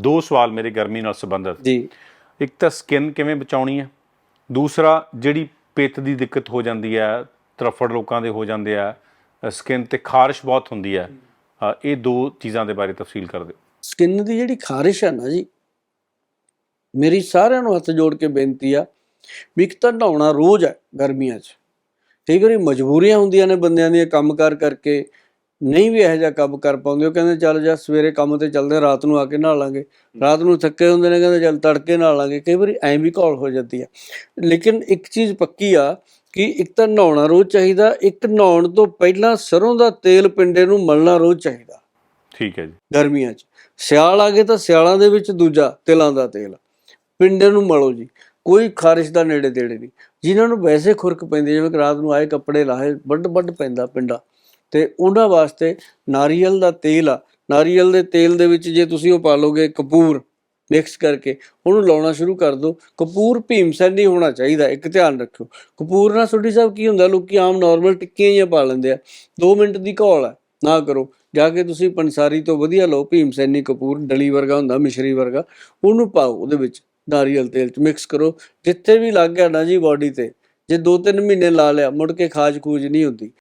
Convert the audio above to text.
ਦੋ ਸਵਾਲ ਮੇਰੇ ਗਰਮੀ ਨਾਲ ਸੰਬੰਧਿਤ। ਜੀ। ਇੱਕ ਤਾਂ ਸਕਿਨ ਕਿਵੇਂ ਬਚਾਉਣੀ ਹੈ? ਦੂਸਰਾ ਜਿਹੜੀ ਪਿੱਤ ਦੀ ਦਿੱਕਤ ਹੋ ਜਾਂਦੀ ਹੈ ਤਰਫੜ ਲੋਕਾਂ ਦੇ ਹੋ ਜਾਂਦੇ ਆ ਸਕਿਨ ਤੇ ਖਾਰਿਸ਼ ਬਹੁਤ ਹੁੰਦੀ ਹੈ। ਇਹ ਦੋ ਚੀਜ਼ਾਂ ਦੇ ਬਾਰੇ ਤਫਸੀਲ ਕਰ ਦਿਓ। ਸਕਿਨ ਦੀ ਜਿਹੜੀ ਖਾਰਿਸ਼ ਹੈ ਨਾ ਜੀ ਮੇਰੀ ਸਾਰਿਆਂ ਨੂੰ ਹੱਥ ਜੋੜ ਕੇ ਬੇਨਤੀ ਆ ਵੀ ਇੱਕ ਤਾਂ ਨਹਾਉਣਾ ਰੋਜ਼ ਹੈ ਗਰਮੀਆਂ 'ਚ। ਕਈ ਵਾਰੀ ਮਜਬੂਰੀਆਂ ਹੁੰਦੀਆਂ ਨੇ ਬੰਦਿਆਂ ਦੀਆਂ ਕੰਮਕਾਰ ਕਰਕੇ ਨਹੀਂ ਵੀ ਇਹੋ ਜਿਹਾ ਕੰਮ ਕਰ ਪਾਉਂਦੇ ਉਹ ਕਹਿੰਦੇ ਚੱਲ ਜਾ ਸਵੇਰੇ ਕੰਮ ਤੇ ਚੱਲਦੇ ਰਾਤ ਨੂੰ ਆ ਕੇ ਨਹਾ ਲਾਂਗੇ। ਰਾਤ ਨੂੰ ਥੱਕੇ ਹੁੰਦੇ ਨੇ ਕਹਿੰਦੇ ਚੱਲ ਤੜਕੇ ਨਹਾ ਲਾਂਗੇ। ਕਈ ਵਾਰੀ ਐਂ ਵੀ ਘੋਲ ਹੋ ਜਾਂਦੀ ਆ। ਲੇਕਿਨ ਇੱਕ ਚੀਜ਼ ਪੱਕੀ ਆ ਕਿ ਇੱਕ ਤਾਂ ਨਹਾਉਣਾ ਰੋਜ਼ ਚਾਹੀਦਾ ਇੱਕ ਨਹਾਉਣ ਤੋਂ ਪਹਿਲਾਂ ਸਰੋਂ ਦਾ ਤੇਲ ਪਿੰਡੇ ਨੂੰ ਮਲਣਾ ਰੋਜ਼ ਚਾਹੀਦਾ। ਠੀਕ ਹੈ ਜੀ। ਗਰਮੀਆਂ 'ਚ। ਸਿਆਲ ਆ ਗਏ ਤਾਂ ਸਿਆਲਾਂ ਦੇ ਵਿੱਚ ਦੂਜਾ ਤਿਲਾਂ ਦਾ ਤੇਲ। ਪਿੰਡੇ ਨੂੰ ਮਲੋ ਜੀ। ਕੋਈ ਖਾਰਿਸ਼ ਦਾ ਨੇੜੇ ਤੇੜੇ ਨਹੀਂ। ਜਿਨ੍ਹਾਂ ਨੂੰ ਵੈਸੇ ਖੁਰਕ ਪੈਂਦੀ ਜਿਵੇਂ ਕਿ ਰਾਤ ਨੂੰ ਆਏ ਕੱਪੜੇ ਲਾਹੇ ਵੱਡ ਵੱਡ ਪੈਂਦਾ ਪਿੰਡਾ। ਤੇ ਉਹਨਾਂ ਵਾਸਤੇ ਨਾਰੀਅਲ ਦਾ ਤੇਲ ਆ। ਨਾਰੀਅਲ ਦੇ ਤੇਲ ਦੇ ਵਿੱਚ ਜੇ ਤੁਸੀਂ ਉਹ ਪਾ ਲੋਗੇ ਕਪੂਰ ਮਿਕਸ ਕਰਕੇ, ਉਹਨੂੰ ਲਾਉਣਾ ਸ਼ੁਰੂ ਕਰ ਦਿਓ ਕਪੂਰ ਭੀਮਸੈਨ ਨਹੀਂ ਹੋਣਾ ਚਾਹੀਦਾ, ਇੱਕ ਧਿਆਨ ਰੱਖਿਓ। ਕਪੂਰ ਨਾਲ ਛੋਟੀ ਸਾਹਿਬ ਕੀ ਹੁੰਦਾ, ਲੋਕੀ ਆਮ ਨਾਰਮਲ ਟਿੱਕੀਆਂ ਹੀ ਪਾ ਲੈਂਦੇ ਆ। 2 ਮਿੰਟ ਦੀ ਘੋਲ ਆ, ਨਾ ਕਰੋ। ਜਾ ਕੇ ਤੁਸੀਂ ਪੰਸਾਰੀ ਤੋਂ ਵਧੀਆ ਲਓ ਭੀਮਸੈਨੀ ਕਪੂਰ, ਡਲੀ ਵਰਗਾ ਹੁੰਦਾ, ਮਿਸ਼ਰੀ ਵਰਗਾ, ਉਹਨੂੰ ਪਾਓ ਉਹਦੇ ਵਿੱਚ, ਨਾਰੀਅਲ ਤੇਲ ਚ ਮਿਕਸ ਕਰੋ। ਜਿੱਥੇ ਵੀ ਲੱਗ ਗਿਆ ਨਾ ਜੀ ਬਾਡੀ ਤੇ, ਜੇ 2-3 ਮਹੀਨੇ ਲਾ ਲਿਆ, ਮੁੜ ਕੇ ਖਾਜ ਖੂਜ ਨਹੀਂ ਹੁੰਦੀ।